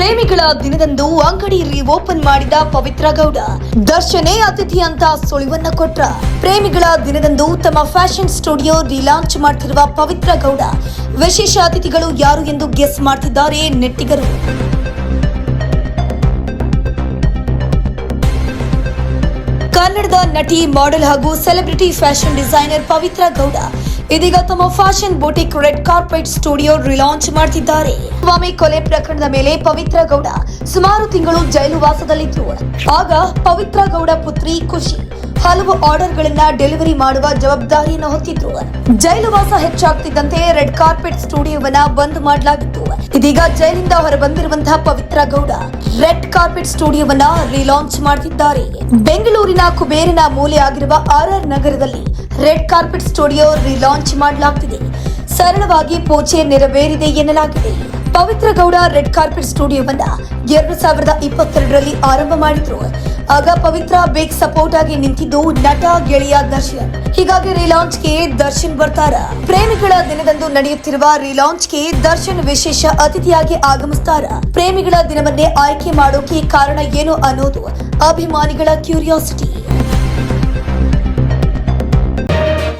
ಪ್ರೇಮಿಗಳ ದಿನದಂದು ಅಂಗಡಿ ಓಪನ್ ಮಾಡಿದ ಪವಿತ್ರ ಗೌಡ. ದರ್ಶನೇ ಅತಿಥಿ ಅಂತ ಸುಳಿವನ್ನ ಕೊಟ್ರ. ಪ್ರೇಮಿಗಳ ದಿನದಂದು ತಮ್ಮ ಫ್ಯಾಷನ್ ಸ್ಟುಡಿಯೋ ರಿಲಾಂಚ್ ಮಾಡ್ತಿರುವ ಪವಿತ್ರ ಗೌಡ. ವಿಶೇಷ ಅತಿಥಿಗಳು ಯಾರು ಎಂದು ಗೆಸ್ ಮಾಡ್ತಿದ್ದಾರೆ ನೆಟ್ಟಿಗರು. ಕನ್ನಡದ ನಟಿ, ಮಾಡೆಲ್ ಹಾಗೂ celebrity fashion designer Pavithra Gowda. ಇದೀಗ ತಮ್ಮ fashion boutique red carpet studio relaunch ಮಾಡ್ತಿದ್ದಾರೆ. ಸ್ವಾಮಿ ಕೊಲೆ ಪ್ರಕರಣದ ಮೇಲೆ ಪವಿತ್ರ ಗೌಡ ಸುಮಾರು ತಿಂಗಳು ಜೈಲುವಾಸದಲ್ಲಿದ್ದರು ಆಗ ಪವಿತ್ರ ಗೌಡ ಪುತ್ರಿ ಖುಷಿ ಹಲವು ಆರ್ಡರ್ ಗಳನ್ನ ಡೆಲಿವರಿ ಮಾಡುವ ಜವಾಬ್ದಾರಿಯನ್ನು ಹೊತ್ತಿದ್ರು ಜೈಲುವಾಸ ಹೆಚ್ಚಾಗ್ತಿದ್ದಂತೆ ರೆಡ್ ಕಾರ್ಪೆಟ್ ಸ್ಟುಡಿಯೋವನ್ನ ಬಂದ್ ಮಾಡಲಾಗಿತ್ತು. ಇದೀಗ ಜೈಲಿಂದ ಹೊರಬಂದಿರುವಂತಹ ಪವಿತ್ರ ಗೌಡ ರೆಡ್ ಕಾರ್ಪೆಟ್ ಸ್ಟುಡಿಯೋವನ್ನ ರಿಲಾಂಚ್ ಮಾಡ್ತಿದ್ದಾರೆ. ಬೆಂಗಳೂರಿನ ಕುಬೇರಿನ ಮೂಲೆ ಆಗಿರುವ ಆರ್ ಆರ್ ನಗರದಲ್ಲಿ ರೆಡ್ ಕಾರ್ಪೆಟ್ ಸ್ಟುಡಿಯೋ ರಿಲಾಂಚ್ ಮಾಡಲಾಗ್ತಿದೆ. ಸರಳವಾಗಿ ಪೂಜೆ ನೆರವೇರಿದೆ ಎನ್ನಲಾಗಿದೆ. ಪವಿತ್ರ ಗೌಡ ರೆಡ್ ಕಾರ್ಪೆಟ್ ಸ್ಟುಡಿಯೋವನ್ನ ಎರಡು ಸಾವಿರದ ಇಪ್ಪತ್ತೆರಡರಲ್ಲಿ ಆರಂಭ ಮಾಡಿದ್ರು. ಆಗ ಪವಿತ್ರ ಬೇಗ್ ಸಪೋರ್ಟ್ ಆಗಿ ನಿಂತಿದ್ದು ನಟ, ಗೆಳೆಯ ದರ್ಶನ್. ಹೀಗಾಗಿ ರಿಲಾಂಚ್ಗೆ ದರ್ಶನ್ ಬರ್ತಾರ. ಪ್ರೇಮಿಗಳ ದಿನದಂದು ನಡೆಯುತ್ತಿರುವ ರಿಲಾಂಚ್ಗೆ ದರ್ಶನ್ ವಿಶೇಷ ಅತಿಥಿಯಾಗಿ ಆಗಮಿಸ್ತಾರ. ಪ್ರೇಮಿಗಳ ದಿನವನ್ನೇ ಆಯ್ಕೆ ಮಾಡೋಕೆ ಕಾರಣ ಏನು ಅನ್ನೋದು ಅಭಿಮಾನಿಗಳ ಕ್ಯೂರಿಯಾಸಿಟಿ